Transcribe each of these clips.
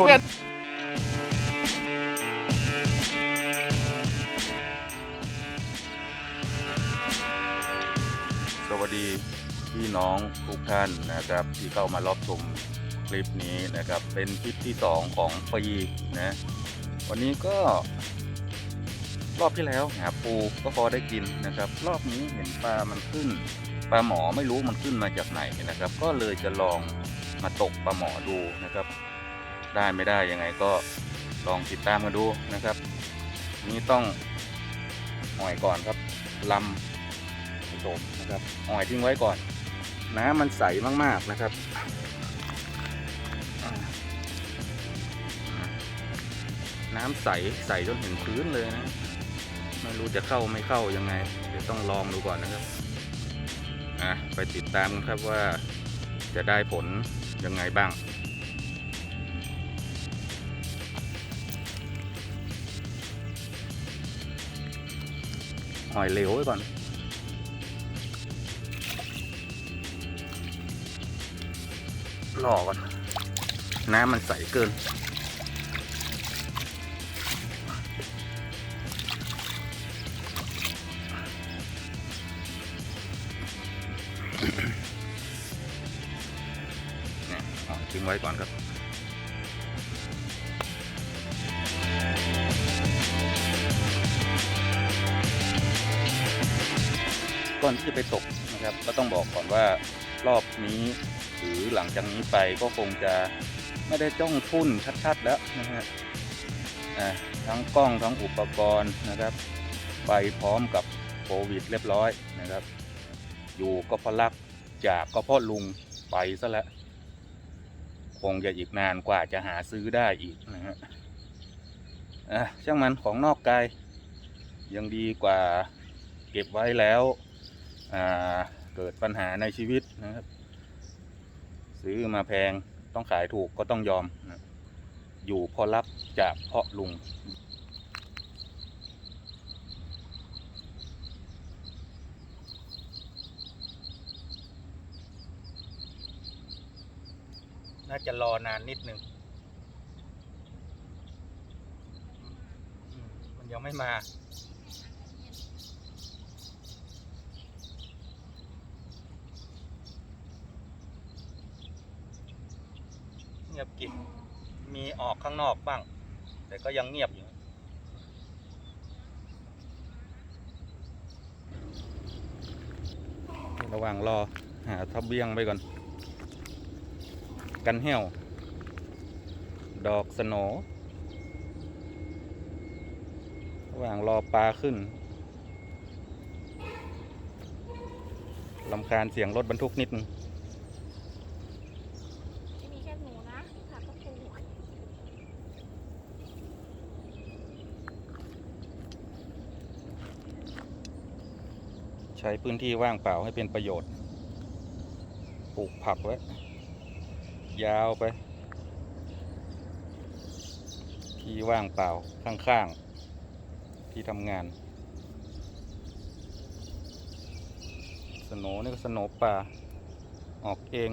ชนสวัสดีพี่น้องทุกท่านนะครับ ที่เข้ามารับชมคลิปนี้นะครับ เป็นคลิปที่สองของปีนะ วันนี้ก็ รอบที่แล้วหาปูก็พอได้กินนะครับ รอบนี้เห็นปลามันขึ้น ปลาหมอไม่รู้มันขึ้นมาจากไหนนะครับ ก็เลยจะลองมาตกปลาหมอดูนะครับ ได้ไม่ได้ยังไงก็ลองติดตามกันดูนะครับ นี่ต้องอ่อยก่อนครับลำผสมนะครับอ่อยทิ้งไว้ก่อน น้ำมันใสมากๆนะครับน้ำใสใสจนเห็นพื้นเลยนะไม่รู้จะเข้าไม่เข้ายังไง เดี๋ยวต้องลองดูก่อนนะครับอะไปติดตามกันครับว่าจะได้ผลยังไงบ้าง อยเหลวไว้ก่อนรอก่อน น้ำมันใสเกินเนี่ยเอาทิ้งไว้ก่อนครับ อนที่จะไปตกนะครับ ก็ต้องบอกก่อนว่ารอบนี้หรือหลังจากนี้ไปก็คงจะไม่ได้จ้องทุ่นชัดๆแล้วนะฮะทั้งกล้องทั้งอุปกรณ์นะครับ ไปพร้อมกับโควิดเรียบร้อยนะครับ อยู่ก็เพราะรักจากก็เพราะลุงไปซะแล้วคงจะอีกนานกว่าจะหาซื้อได้อีกนะฮะช่างมันของนอกกายยังดีกว่าเก็บไว้แล้ว เกิดปัญหาในชีวิตนะครับ ซื้อมาแพงต้องขายถูกก็ต้องยอมนะอยู่เพอรับจากเพราะลุงน่าจะรอนานนิดนึง มันยังไม่มา งียบกิบมีออกข้างนอกบ้าง แต่ก็ยังเงียบอยู่ ระหว่างรอหาทับเบี้ยงไปก่อน กันแห้วดอกสโหนระหว่างรอปลาขึ้นลำคาญเสียงรถบรรทุกนิดนึง ไม่มีแค่หนูนะผักก็ปลูก ใช้พื้นที่ว่างเปล่าให้เป็นประโยชน์ ปลูกผักไว้ ยาวไป ที่ว่างเปล่าข้างๆ ที่ทำงานสโหนนี่ก็สโหนป่า ออกเอง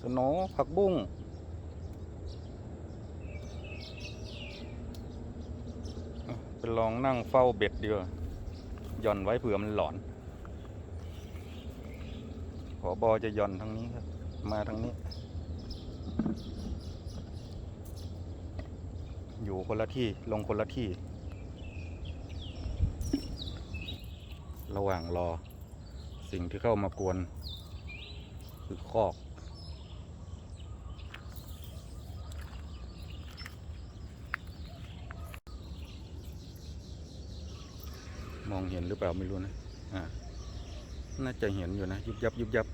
สโหนผักบุ้งไปลองนั่งเฝ้าเบ็ดดีกว่า ย่อนไว้เผื่อมันหลอนขอบอจะย่อนทางนี้ครับ มาทางนี้ อยู่คนละที่ลงคนละที่ ระหว่างรอ สิ่งที่เข้ามากวน คือคอก มองเห็นหรือเปล่าไม่รู้นะอ่าน่าจะเห็นอยู่นะ ยุบยับยุบยับ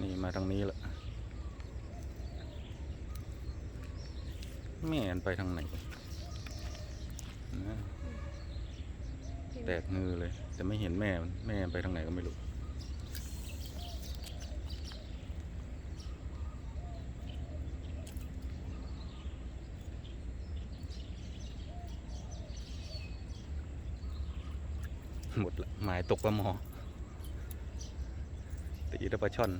นี่มาทางนี้ละแม่มันไปทางไหนนะแตกงือเลย แต่ไม่เห็นแม่มันแม่มันไปทางไหนก็ไม่รู้ หมดละหมายตกละหมอตีตะปลาช่อน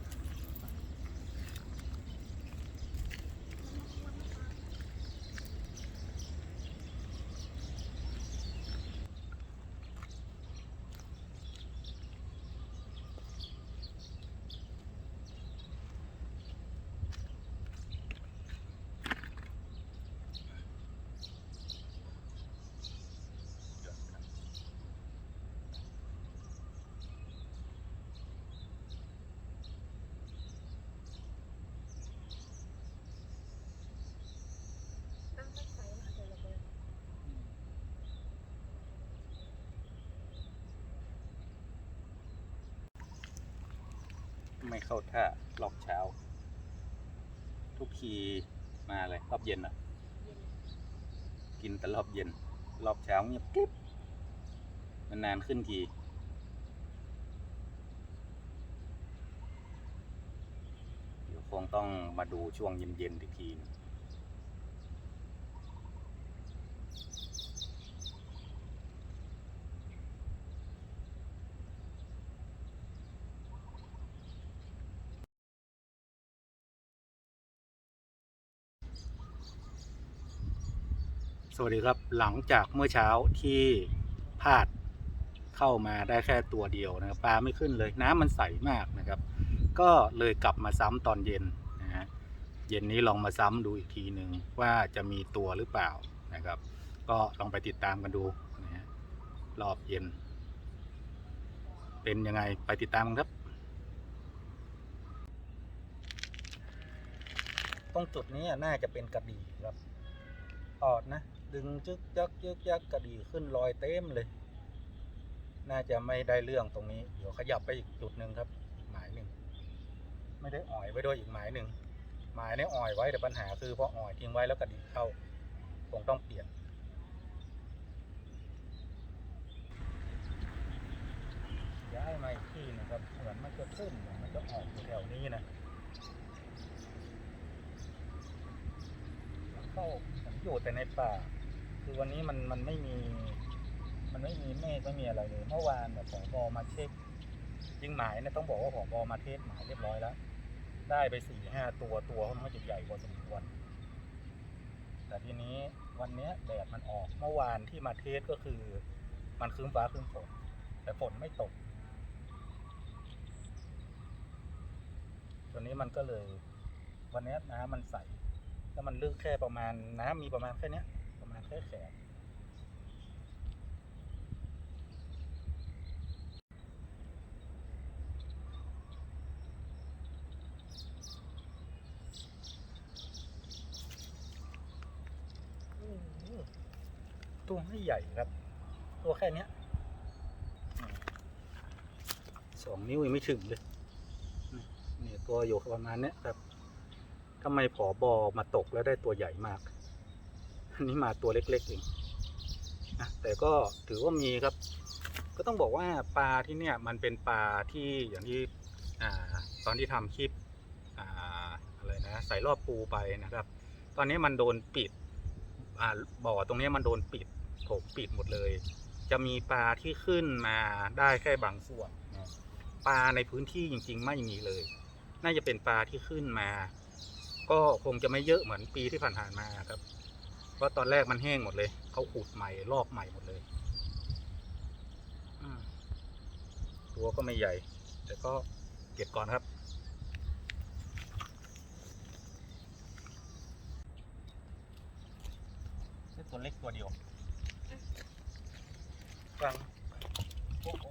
ไม่เข้าท่ารอบเช้า ทุกทีมาเลยรอบเย็นอะ กินแต่รอบเย็น รอบเช้าเงียบกริบนานๆขึ้นทีเดี๋ยวคงต้องมาดูช่วงเย็นๆอีกทีหนึ่ง วัสดีครับหลังจากเมื่อเช้าที่พลาดเข้ามาได้แค่ตัวเดียวนะครับปลาไม่ขึ้นเลยน้ำมันใสมากนะครับ ก็เลยกลับมาซ้ำตอนเย็นนะฮะเย็นนี้ลองมาซ้ำดูอีกทีหนึ่งว่าจะมีตัวหรือเปล่านะครับ ก็ลองไปติดตามกันดูนะฮะรอบเย็น เป็นยังไงไปติดตามกันครับ ตรงจุดนี้น่าจะเป็นกระดี่ครับออดนะ ดึงจึกยักยึกยักกระดีขึ้นลอยเต็มเลย น่าจะไม่ได้เรื่องตรงนี้ เดี๋ยวขยับไปอีกจุดหนึ่งครับ หมายหนึ่ง ไม่ได้อ่อยไว้ด้วยอีกหมายหนึ่ง หมายนี่ยอ่อยไว้แต่ปัญหาคือพออ่อยทิ้งไว้แล้วกระดิ่งเข้า คงต้องเปลี่ยนย้ายมาอีกที่นะครับ เหมือนมันจะขึ้นเหมือนมันจะออกอยู่แถวนี้นะเข้าผมอยู่แต่ในป่า คือวันนี้มันมันไม่มี มันไม่มีเมฆไม่มีอะไรเลยเมื่อวานเนี่ยผอบอมาเช็คยิงหมายเนี่ยต้องบอกว่าผอบอมาเทสหมายเรียบร้อยแล้ว ได้ไปสี่ห้าตัวตัวค่อนข้างจะใหญ่พอสมควรแต่ทีนี้วันเนี้ยแดดมันออกเมื่อวานที่มาเทสก็คือ มันคืมฟ้าคืมฝนแต่ฝนไม่ตกตัวนี้มันก็เลย วันนี้น้ำมันใสแล้วมันลึกแค่ประมาณน้ำมีประมาณแค่นี้ ยประมาณแค่แขนโอ้โหตัวไม่ใหญ่ครับ ตัวแค่นี้สองนิ้วยังไม่ถึงเลยนี่นี่ตัวอยู่ประมาณนี้ครับทำไมผอบอมาตกแล้วได้ตัวใหญ่มาก อันนี้มาตัวเล็กๆเองนะแต่ก็ถือว่ามีครับ ก็ต้องบอกว่าปลาที่เนี่ยมันเป็นปลาที่อย่างที่อตอนที่ทำคลิปอ่าอะไรนะใส่รอบปูไปนะครับ ตอนนี้มันโดนปิดบ่อตรงนี้มันโดนปิดโถมปิดหมดเลย จะมีปลาที่ขึ้นมาได้แค่บางส่วนปลาในพื้นที่จริง ๆ ไม่มีเลย น่าจะเป็นปลาที่ขึ้นมา ก็คงจะไม่เยอะเหมือนปีที่ผ่านๆมาครับ เพราะตอนแรกมันแห้งหมดเลยเขาขุดใหม่ลอกใหม่หมดเลยอืมตัวก็ไม่ใหญ่ แต่ก็เก็บก่อนครับแค่ตัวเล็กตัวเดียวฟังโอ้โห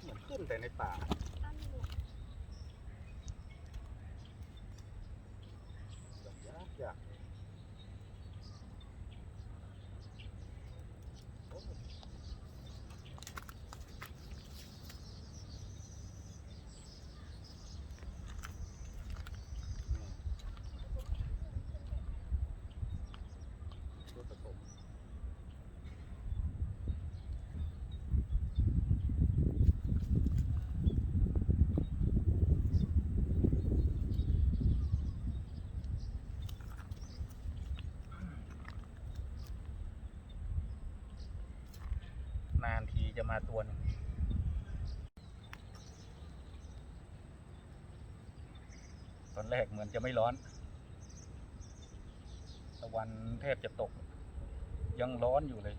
เหมือนขึ้นแต่ในป่าตั้งอยู่แบบยากยากโอ้นี่ตัวผสม นานที จะมาตัวหนึ่งตอนแรกเหมือนจะไม่ร้อน ตะวันแทบจะตก ยังร้อนอยู่เลย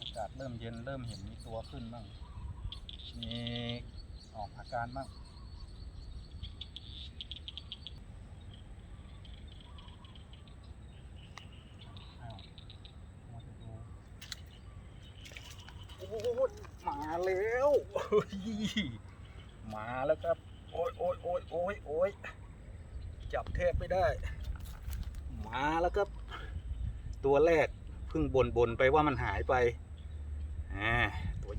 อากาศเริ่มเย็นเริ่มเห็น ตัวขึ้นบ้างมีออกอาการบ้างมาดูโอ้โหมาแล้วเฮ้ยมาแล้วครับ โอ้ยโอ้ยโอ้ยโอ้ยโอ้ยจับแทบไม่ได้ มาแล้วครับ ตัวแรกเพิ่งบนบนไปว่ามันหายไป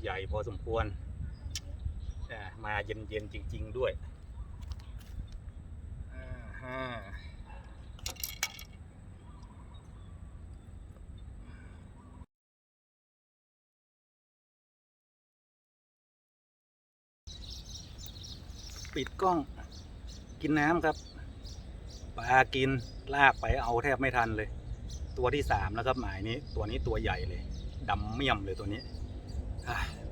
ใหญ่พอสมควร มาเย็นๆจริง ๆ ด้วยอ่าปิดกล้องกินน้ำครับปลากินลากไปเอาแทบไม่ทันเลย ตัวที่สามแล้วครับหมายนี้ ตัวนี้ตัวใหญ่เลยดำเมี่ยมเลยตัวนี้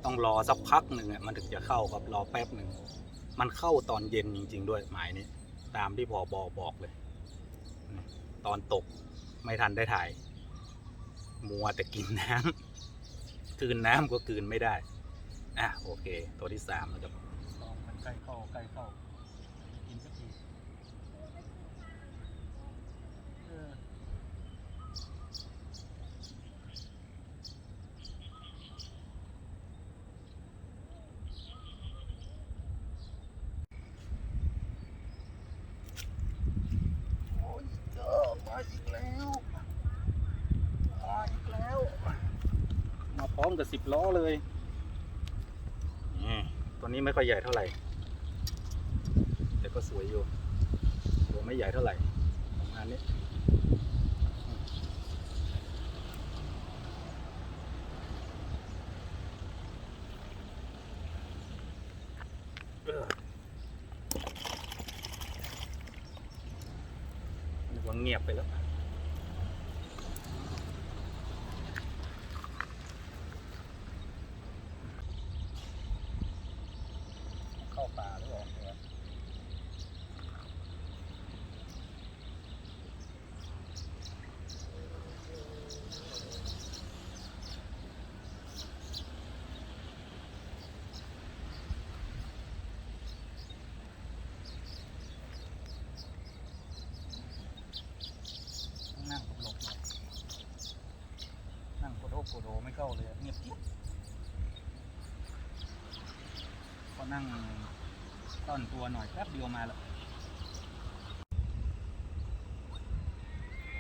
ต้องรอสักพักหนึ่งอะมันถึงจะเข้าครับรอแป๊บหนึ่งมันเข้าตอนเย็นจริง ๆ ด้วยหมายนี้ตามที่พอบอบอกเลย ตอนตกไม่ทันได้ถ่าย มัวแต่กินน้ำกืนน้ำก็กืนไม่ได้อะโอเค ตัวที่สามนะครับมันใกล้เข้าใกล้เข้า กินสักทีเออ โอ้ยเจอมาอีกแล้ว มาอีกแล้ว มาพร้อมกับสิบล้อเลยนี่ตัวนี้ไม่ค่อยใหญ่เท่าไหร่ แต่ก็สวยอยู่ ตัวไม่ใหญ่เท่าไหร่ประมาณนี้ เออนึกว่าเงียบไปแล้ว เข้าป่าหรือเปล่าเนี่ยต้องนั่งหลบๆหน่อยนั่ง โดไม่เข้าเลยเงียบกิ๊บก็นั่งต้อนตัวหน่อยแป๊บเดียวมาแล้ว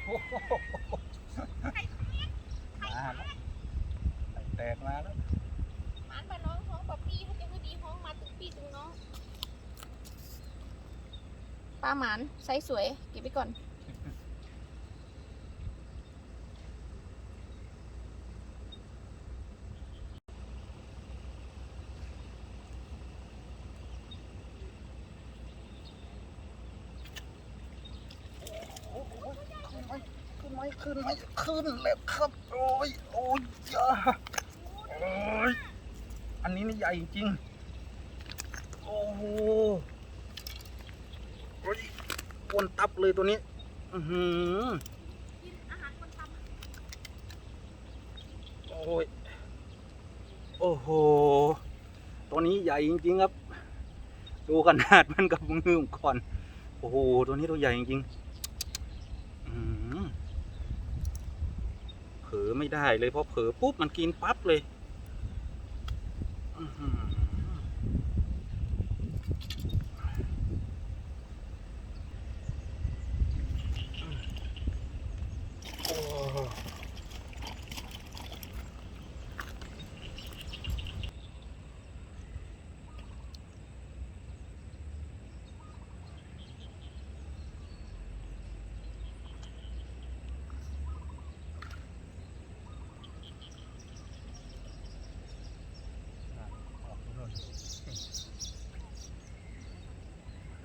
โอ้โหมาแล้วแตกมาแล้วหมานปลาน้องท้องปลาปีเขาจะคือดีห้องมาตึงปีตึงน้องปลาหมานไซส์สวยเก็บไปก่อน โอ้โหขึ้นไหมขึ้นไหมขึ้นไหม ขึ้นแล้วครับ โอ้ยโอ้ยจ้าโอ้ยอันนี้นี่ใหญ่จริง โอ้โหโอ้ยอ้วนตับเลยตัวนี้ อือหือโอ้ย โอ้โห ตัวนี้ใหญ่จริงๆครับ ดูขนาดมันกับมือผมก่อน โอ้โห ตัวนี้ตัวใหญ่จริงๆอื้อหือเผ ลอไม่ได้เลยเพราะเผลอปุ๊บมันกินปั๊บเลย อือหือโอ้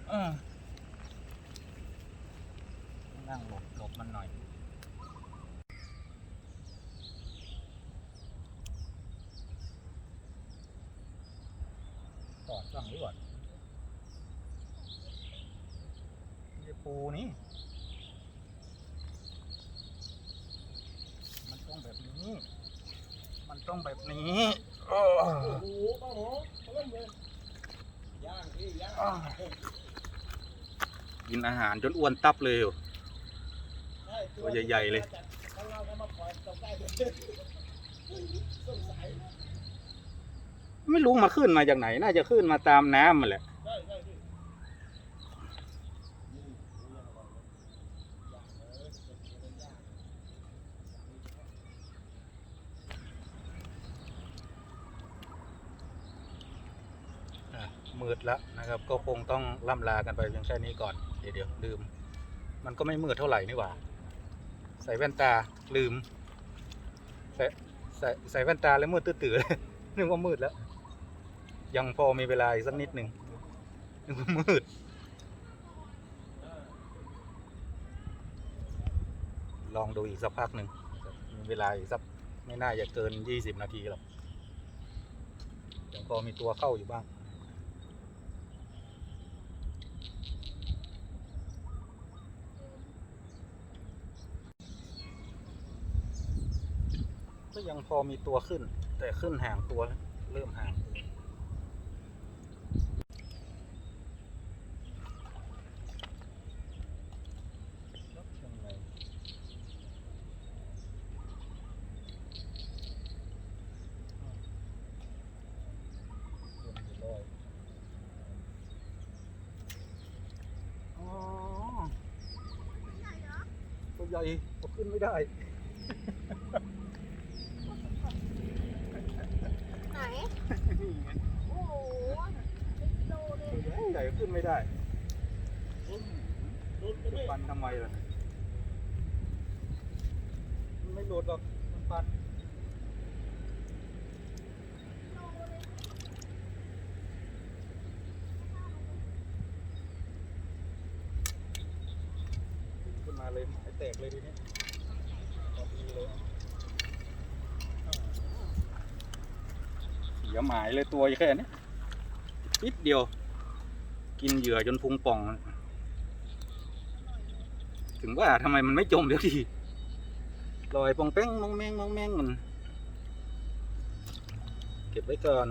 เออ นั่งหลบหลบมันหน่อยก่อนสั่งไว้ก่อนนี่ปูนี่ มันต้องแบบนี้ มันต้องแบบนี้โอ้โอ้โหป้าหมอเริ่มเลยย่างพี่ย่างอ้าวกินอาหารจนอ้วนตับเลยอยู่ใช่ ตัวใหญ่ๆเลยไม่รู้มาขึ้นมาจากไหน น่าจะขึ้นมาตามน้ำมาแหละได้ได้พี่อะมืดแล้วนะครับ ก็คงต้องล่ำลากันไปเพียงแค่นี้ก่อน เดี๋ยวเดี๋ยวลืม มันก็ไม่มืดเท่าไหร่นี่หว่า ใส่แว่นตาลืม ใส่ใส่ใส่แว่นตาแล้วมืดตื้อๆเลยนึกว่ามืดแล้ว ยังพอมีเวลาอีกสักนิดหนึ่งนึกว่ามืด ลองดูอีกสักพักหนึ่งมีเวลาอีกสักไม่น่าจะเกินยี่สิบนาทีหรอกยังพอมีตัวเข้าอยู่บ้าง ก็ยังพอมีตัวขึ้น แต่ขึ้นห่างตัวเริ่มห่างตัวยังไงเริ่มจะลอยอ๋อตัวใหญ่เอาขึ้นไม่ได้ ไหน โอ้โหเป็นกิโลเลย ใหญ่ขึ้นไม่ได้ โดนไป จะ ด้วย ปันทำไมล่ะมันไม่หลุ ดหรอกมันปันขึ้นมาเลยหมแตกเลยทีนี้พอดีเลยเสียหมายเลยตัวแค่นี้นิดเดียว กินเหยื่อจนพุงป่อง ถึงว่าทำไมมันไม่จมเดี๋ยวที ลอยปองแป้งมองแมงมองแมงมันเก็บไว้ก่อน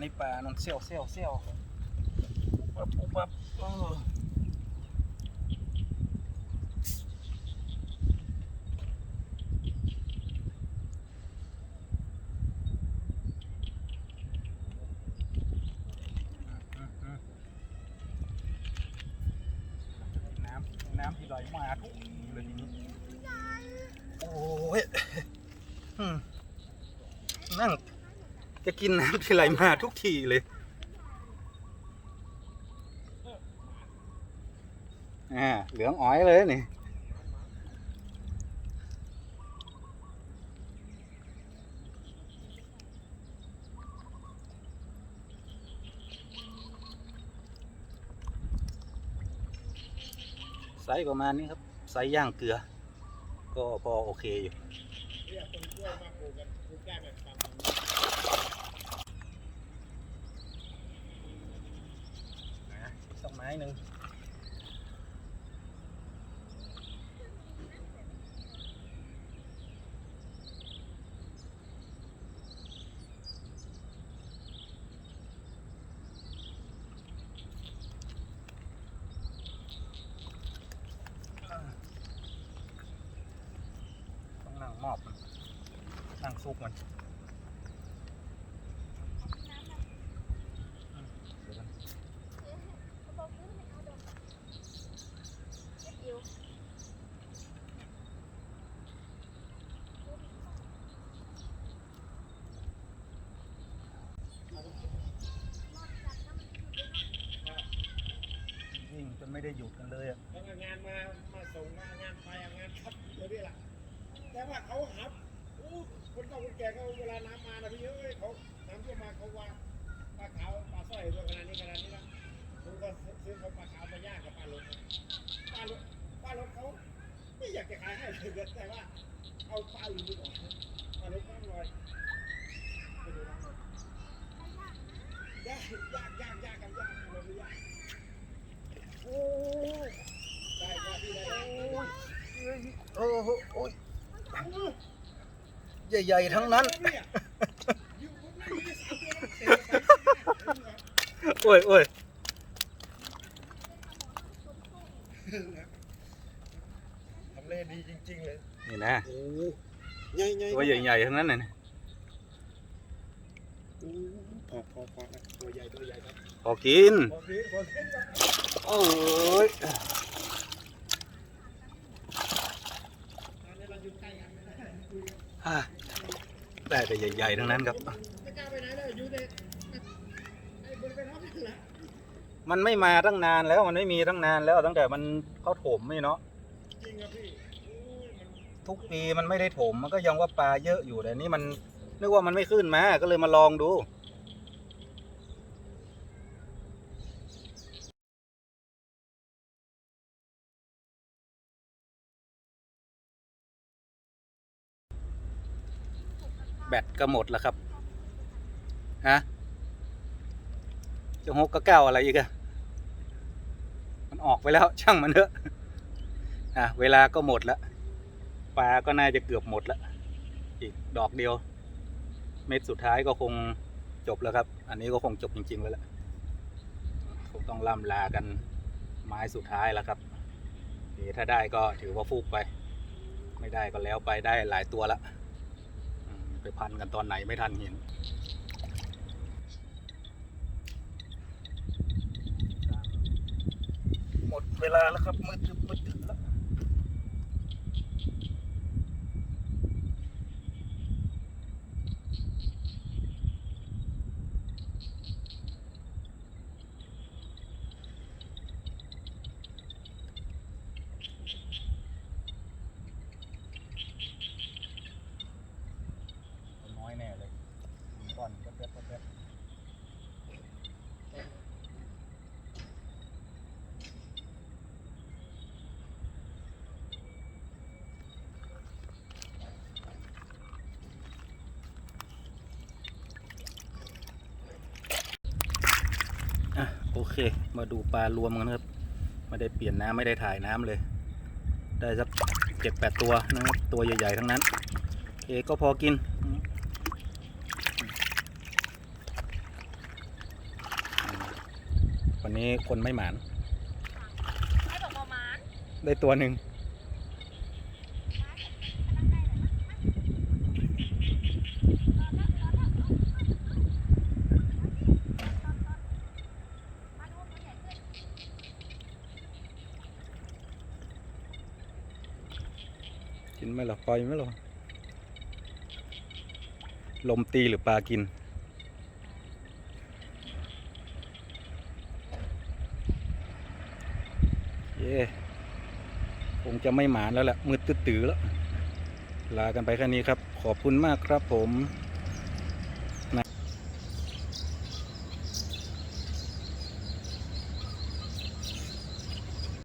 ในป่านนเซี่ยวเซี่ยวเซี่ยวปั๊บปุ๊บปั๊บเออน้ำน้ำที่ไหลมาทุกทีเลยทีนี้ โอ้ยอืมนั่ง จะ กินน้ำทีไรมาทุกทีเลยอ่าเหลืองอ้อยเลยนี่ไซส์ประมาณนี้ครับไซส์ย่างเกลือ ก็พอโอเคอยู่ เรียกต้นกล้วยมาปลูกกันปลูกได้แบบตามธรรมชาติ นะสัก ไม้หนึ่งต้องนั่งมอบมันนั่งซุกมัน แต่ว่าเอาไปลาอยู่ดีกว่าปลาเล็กน้ำลอยไปดูน้ยากยากยากยากกันยากเลยไม่ยากโอ้ได้ครับพี่ได้โอ้โหโอ้ยใหญ่ๆทั้งนั้นโอ้ยโอ้ย ใหญ่ใหญ่ตัวใหญ่ๆทั้งนั้นน่ะพอพอพอนะตัวใหญ่ตัวใหญ่ครับพอกินพอดีพอดีครับโอ้ยตอนนี้เราอยู่ใกล้กันไม่ได้คุยกันอะได้แต่ใหญ่ๆทั้งนั้นครับไม่กล้าไปไหนเลยอยู่ในไอ้บริเวณห้องนั่นแหละมันไม่มาตั้งนานแล้วมันไม่มีตั้งนานแล้วตั้งแต่มันเขาถมนี่เนาะจริงครับพี่โอ้ยมัน ทุกปีมันไม่ได้ถมมันก็ยังว่าปลาเยอะอยู่แต่นี่มันนึกว่ามันไม่ขึ้นมาก็เลยมาลองดูแบตก็หมดแล้วครับ ฮะ จะหกก็เก้าอะไรอีกอะมันออกไปแล้วช่างมันเถอะ อะ เวลาก็หมดแล้ว ปลาก็น่าจะเกือบหมดแล้ว อีกดอกเดียว เม็ดสุดท้ายก็คงจบแล้วครับ อันนี้ก็คงจบจริง ๆ แล้วแหละคงต้องล่ำลากันไม้สุดท้ายแล้วครับถ้าได้ก็ถือว่าฟูกไป ไม่ได้ก็แล้วไปได้หลายตัวละไปพันกันตอนไหนไม่ทันเห็นหมดเวลาแล้วครับมืดมืดตึ๊บแล้ว น้อยแน่เลยก้อนแป๊บแป๊บแป๊บอะ โอเค มาดูปลารวมกันครับ ไม่ได้เปลี่ยนน้ำไม่ได้ถ่ายน้ำเลย ได้สักเจ็ดแปดตัวนะครับ ตัวใหญ่ๆทั้งนั้นโอเคก็พอกิน วันนี้คนไม่หมานให้บอกประมาณได้ตัวหนึ่ง มาดูตัวใหญ่ขึ้น กิน ไหมหรอปล่อยไหมหรอลมตีหรือปลากิน เย่คงจะไม่หมานแล้วแหละมืดตื้อแล้ว ลากันไปแค่นี้ครับ ขอบคุณมากครับผม